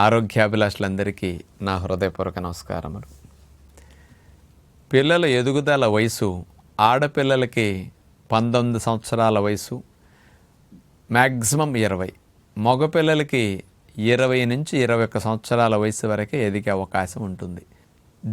ఆరోగ్యాభిలాషులందరికీ నా హృదయపూర్వక నమస్కారములు. పిల్లల ఎదుగుదల వయసు ఆడపిల్లలకి పంతొమ్మిది సంవత్సరాల వయసు మ్యాక్సిమం ఇరవై. మగపిల్లలకి ఇరవై నుంచి ఇరవై ఒక్క సంవత్సరాల వయసు వరకే ఎదిగే అవకాశం ఉంటుంది.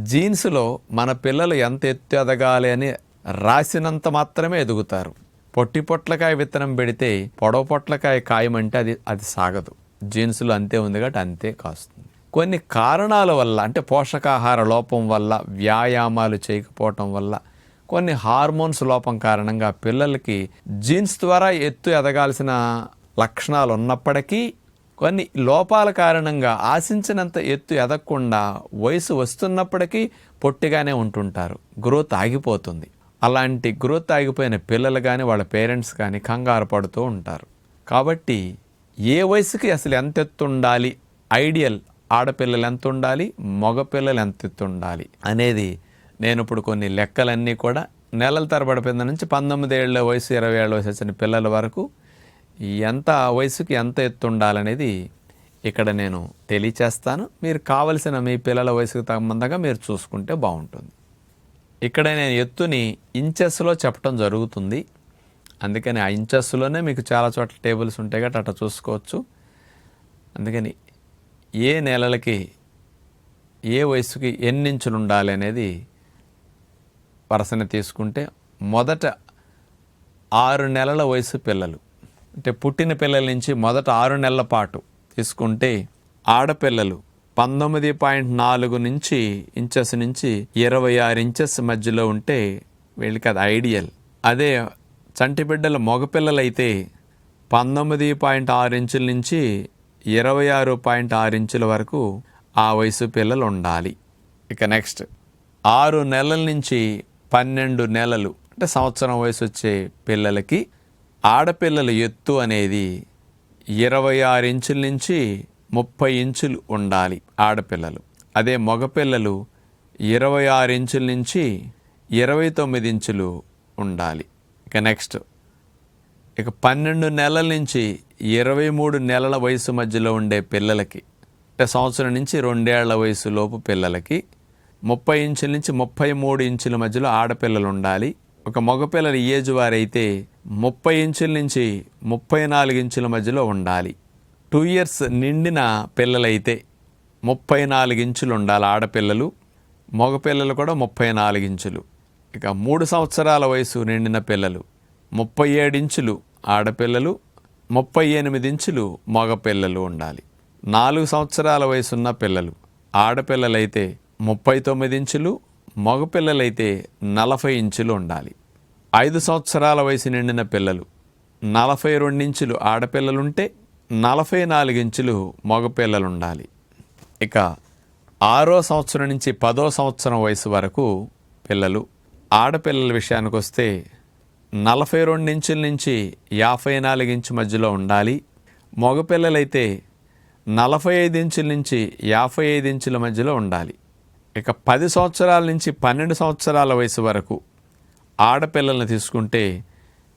జీన్స్లో మన పిల్లలు ఎంత ఎత్తు ఎదగాలి అని రాసినంత మాత్రమే ఎదుగుతారు. పొట్టి పొట్లకాయ విత్తనం పెడితే పొడవ పొట్లకాయ కాయమంటే అది అది సాగదు. జీన్స్లో అంతే ఉంది కాబట్టి అంతే కాస్తుంది. కొన్ని కారణాల వల్ల అంటే పోషకాహార లోపం వల్ల వ్యాయామాలు చేయకపోవటం వల్ల కొన్ని హార్మోన్స్ లోపం కారణంగా పిల్లలకి జీన్స్ ద్వారా ఎత్తు ఎదగాల్సిన లక్షణాలు ఉన్నప్పటికీ కొన్ని లోపాల కారణంగా ఆశించినంత ఎత్తు ఎదగకుండా వయసు వస్తున్నప్పటికీ పొట్టిగానే ఉంటుంటారు. గ్రోత్ ఆగిపోతుంది. అలాంటి గ్రోత్ ఆగిపోయిన పిల్లలు కానీ వాళ్ళ పేరెంట్స్ కానీ కంగారు పడుతూ ఉంటారు. కాబట్టి ఏ వయసుకి అసలు ఎంత ఎత్తు ఉండాలి ఐడియల్ ఆడపిల్లలు ఎంత ఉండాలి మగపిల్లలు ఎంత ఎత్తు ఉండాలి అనేది నేను ఇప్పుడు కొన్ని లెక్కలన్నీ కూడా నెలల తరబడి పిల్ల నుంచి పంతొమ్మిది ఏళ్ళ వయసు ఇరవై ఏళ్ళ వయసు వచ్చిన పిల్లల వరకు ఎంత వయసుకి ఎంత ఎత్తు ఉండాలనేది ఇక్కడ నేను తెలియచేస్తాను. మీరు కావలసిన మీ పిల్లల వయసుకు సంబంధంగా మీరు చూసుకుంటే బాగుంటుంది. ఇక్కడ నేను ఎత్తుని ఇంచెస్లో చెప్పడం జరుగుతుంది. అందుకని ఆ ఇంచెస్లోనే మీకు చాలా చోట్ల టేబుల్స్ ఉంటాయి కాబట్టి అట్లా చూసుకోవచ్చు. అందుకని ఏ నెలలకి ఏ వయసుకి ఎన్నించులు ఉండాలి అనేది వరసన తీసుకుంటే మొదట ఆరు నెలల వయసు పిల్లలు. అంటే పుట్టిన పిల్లల నుంచి మొదట ఆరు నెలల పాటు తీసుకుంటే ఆడపిల్లలు పంతొమ్మిది పాయింట్ నాలుగు నుంచి ఇంచెస్ నుంచి ఇరవై ఆరు ఇంచెస్ మధ్యలో ఉంటే వీళ్ళకి అది ఐడియల్. అదే చంటి బిడ్డల మగపిల్లలైతే పంతొమ్మిది పాయింట్ ఆరు ఇంచుల నుంచి ఇరవై ఆరు పాయింట్ ఆరు ఇంచుల వరకు ఆ వయసు పిల్లలు ఉండాలి ఇక నెక్స్ట్ ఆరు నెలల నుంచి పన్నెండు నెలలు అంటే సంవత్సరం వయసు వచ్చే పిల్లలకి ఆడపిల్లల ఎత్తు అనేది ఇరవై ఆరు ఇంచుల నుంచి ముప్పై ఇంచులు ఉండాలి ఆడపిల్లలు. అదే మగపిల్లలు ఇరవై ఆరు ఇంచుల నుంచి ఇరవై తొమ్మిది ఇంచులు ఉండాలి. ఇక నెక్స్ట్. ఇక పన్నెండు నెలల నుంచి ఇరవై మూడు నెలల వయసు మధ్యలో ఉండే పిల్లలకి అంటే సంవత్సరం నుంచి రెండేళ్ళ వయసులోపు పిల్లలకి ముప్పై ఇంచుల నుంచి ముప్పై మూడు ఇంచుల మధ్యలో ఆడపిల్లలు ఉండాలి. ఒక మగపిల్లల ఏజ్ వారైతే ముప్పై ఇంచుల నుంచి ముప్పై నాలుగు ఇంచుల మధ్యలో ఉండాలి. టూ ఇయర్స్ నిండిన పిల్లలైతే ముప్పై నాలుగు ఇంచులు ఉండాలి ఆడపిల్లలు మగపిల్లలు కూడా ముప్పై నాలుగు ఇంచులు. ఇక మూడు సంవత్సరాల వయసు నిండిన పిల్లలు ముప్పై ఏడు ఇంచులు ఆడపిల్లలు ముప్పై ఎనిమిది ఇంచులు మగపిల్లలు ఉండాలి. నాలుగు సంవత్సరాల వయసున్న పిల్లలు ఆడపిల్లలైతే ముప్పై తొమ్మిది ఇంచులు మగపిల్లలైతే నలభై ఇంచులు ఉండాలి. ఐదు సంవత్సరాల వయసు నిండిన పిల్లలు నలభై రెండు ఇంచులు ఆడపిల్లలుంటే నలభై నాలుగించులు మగపిల్లలు ఉండాలి ఇక ఆరో సంవత్సరం నుంచి పదో సంవత్సరం వయసు వరకు పిల్లలు ఆడపిల్లల విషయానికి వస్తే నలభై రెండు ఇంచుల నుంచి యాభై నాలుగు ఇంచు మధ్యలో ఉండాలి. మగపిల్లలైతే నలభై ఐదు ఇంచుల నుంచి యాభై ఐదు ఇంచుల మధ్యలో ఉండాలి. ఇక పది సంవత్సరాల నుంచి పన్నెండు సంవత్సరాల వయసు వరకు ఆడపిల్లల్ని తీసుకుంటే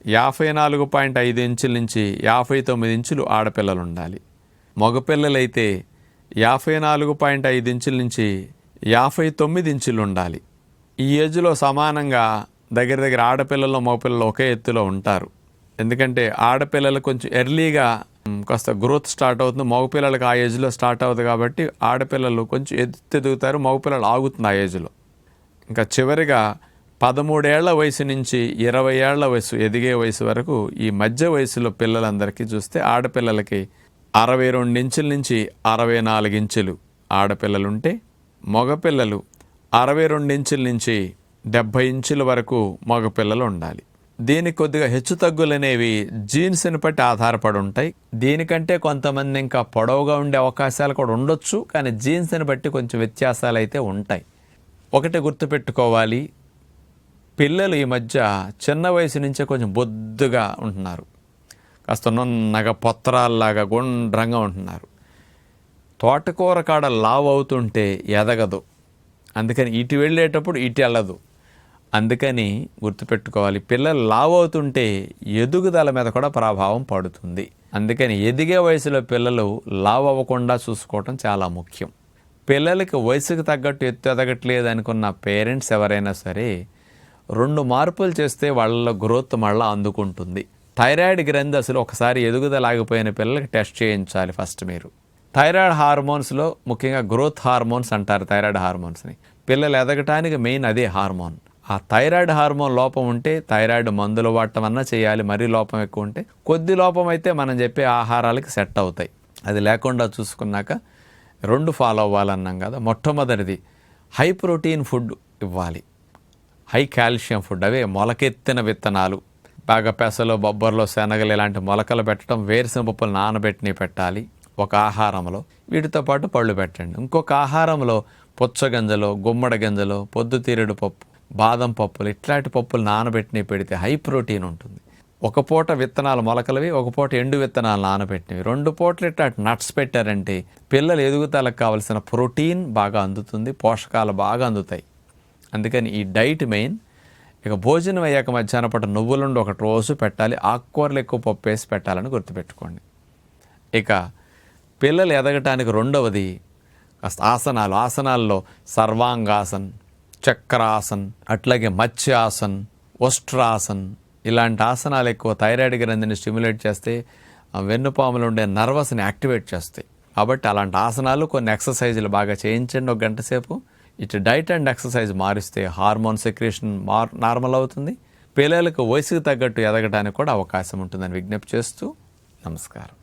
యాభై నాలుగు పాయింట్ ఐదు ఇంచుల నుంచి యాభై తొమ్మిది ఇంచులు ఆడపిల్లలు ఉండాలి. మగపిల్లలైతే యాభై నాలుగు పాయింట్ ఐదు ఇంచుల నుంచి యాభై తొమ్మిది ఇంచులు ఉండాలి. ఈ ఏజ్లో సమానంగా దగ్గర దగ్గర ఆడపిల్లలు మగపిల్లలు ఒకే ఎత్తులో ఉంటారు. ఎందుకంటే ఆడపిల్లలు కొంచెం ఎర్లీగా కాస్త గ్రోత్ స్టార్ట్ అవుతుంది. మగపిల్లలకి ఆ ఏజ్లో స్టార్ట్ అవుతుంది కాబట్టి ఆడపిల్లలు కొంచెం ఎత్తు ఎదుగుతారు మగపిల్లలు ఆగుతుంది ఆ ఏజ్లో. ఇంకా చివరిగా పదమూడేళ్ళ వయసు నుంచి ఇరవై ఏళ్ళ వయసు ఎదిగే వయసు వరకు ఈ మధ్య వయసులో పిల్లలందరికీ చూస్తే ఆడపిల్లలకి అరవై రెండు ఇంచుల నుంచి అరవై నాలుగు ఇంచులు ఆడపిల్లలుంటే మగపిల్లలు అరవై రెండు ఇంచుల నుంచి డెబ్భై ఇంచుల వరకు మగపిల్లలు ఉండాలి దీనికి కొద్దిగా హెచ్చు తగ్గులనేవి జీన్స్ని బట్టి ఆధారపడి ఉంటాయి. దీనికంటే కొంతమంది ఇంకా పొడవుగా ఉండే అవకాశాలు కూడా ఉండొచ్చు కానీ జీన్స్ని బట్టి కొంచెం వ్యత్యాసాలు అయితే ఉంటాయి. ఒకటి గుర్తుపెట్టుకోవాలి పిల్లలు ఈ మధ్య చిన్న వయసు నుంచే కొంచెం బొద్దుగా ఉంటున్నారు. కాస్త నున్నగా పొత్తరాల్లాగా గుండ్రంగా ఉంటున్నారు. తోటకూర కాడ లావు అవుతుంటే ఎదగదు. అందుకని ఇటు వెళ్ళేటప్పుడు ఇటు వెళ్ళదు. అందుకని గుర్తుపెట్టుకోవాలి పిల్లలు లావ్ అవుతుంటే ఎదుగుదల మీద కూడా ప్రభావం పడుతుంది. అందుకని ఎదిగే వయసులో పిల్లలు లావ్ అవ్వకుండా చూసుకోవటం చాలా ముఖ్యం. పిల్లలకి వయసుకు తగ్గట్టు ఎత్తు ఎదగట్లేదు అనుకున్న పేరెంట్స్ ఎవరైనా సరే రెండు మార్పులు చేస్తే వాళ్ళ గ్రోత్ మళ్ళీ అందుకుంటుంది. థైరాయిడ్ గ్రంథి అసలు ఒకసారి ఎదుగుదల ఆగిపోయిన పిల్లలకి టెస్ట్ చేయించాలి ఫస్ట్ మీరు. థైరాయిడ్ హార్మోన్స్లో ముఖ్యంగా గ్రోత్ హార్మోన్స్ అంటారు థైరాయిడ్ హార్మోన్స్ని పిల్లలు ఎదగటానికి మెయిన్ అదే హార్మోన్. ఆ థైరాయిడ్ హార్మోన్ లోపం ఉంటే థైరాయిడ్ మందులు వాడటం అన్నా చేయాలి మరీ లోపం ఎక్కువ ఉంటే కొద్ది లోపం అయితే మనం చెప్పే ఆహారాలకి సెట్ అవుతాయి. అది లేకుండా చూసుకున్నాక రెండు ఫాలో అవ్వాలన్నాం కదా మొట్టమొదటిది హై ప్రోటీన్ ఫుడ్ ఇవ్వాలి. హై కాల్షియం ఫుడ్ అవే మొలకెత్తిన విత్తనాలు. బాగా పెసలు బొబ్బర్లో శనగలు ఇలాంటి మొలకలు పెట్టడం వేరుశనగ పప్పులు నానబెట్టినవి పెట్టాలి. ఒక ఆహారంలో వీటితో పాటు పళ్ళు పెట్టండి. ఇంకొక ఆహారంలో పుచ్చగింజలు గుమ్మడి గింజలు పొద్దుతీరుడు పప్పు బాదం పప్పులు ఇట్లాంటి పప్పులు నానబెట్టినవి పెడితే హై ప్రోటీన్ ఉంటుంది. ఒక పూట విత్తనాలు మొలకలవి ఒక పూట ఎండు విత్తనాలు నానబెట్టినవి. రెండు పూటలు ఇట్లా నట్స్ పెట్టారంటే పిల్లలు ఎదుగుదలకు కావలసిన ప్రోటీన్ బాగా అందుతుంది పోషకాలు బాగా అందుతాయి. అందుకని ఈ డైట్ మెయిన్. ఇక భోజనం అయ్యాక మధ్యాహ్నం పూట నువ్వులుండి ఒకటి రోజు పెట్టాలి ఆకుకూరలు ఎక్కువ పప్పు వేసి పెట్టాలని గుర్తుపెట్టుకోండి. ఇక పిల్లలు ఎదగటానికి రెండవది ఆసనాలు. ఆసనాల్లో సర్వాంగాసన్ చక్రాసన్ అట్లాగే మత్స్యాసన్ ఒస్ట్రాసన్ ఇలాంటి ఆసనాలు ఎక్కువ థైరాయిడ్ గ్రంథిని స్టిమ్యులేట్ చేస్తే వెన్నుపాములు ఉండే నర్వస్ని యాక్టివేట్ చేస్తాయి. కాబట్టి అలాంటి ఆసనాలు కొన్ని ఎక్సర్సైజులు బాగా చేయించండి ఒక గంట సేపు. ఇటు డైట్ అండ్ ఎక్సర్సైజ్ మారిస్తే హార్మోన్ సెక్రేషన్ మార్ నార్మల్ అవుతుంది. పిల్లలకు వయసుకు తగ్గట్టు ఎదగడానికి కూడా అవకాశం ఉంటుందని విజ్ఞప్తి చేస్తూ నమస్కారం.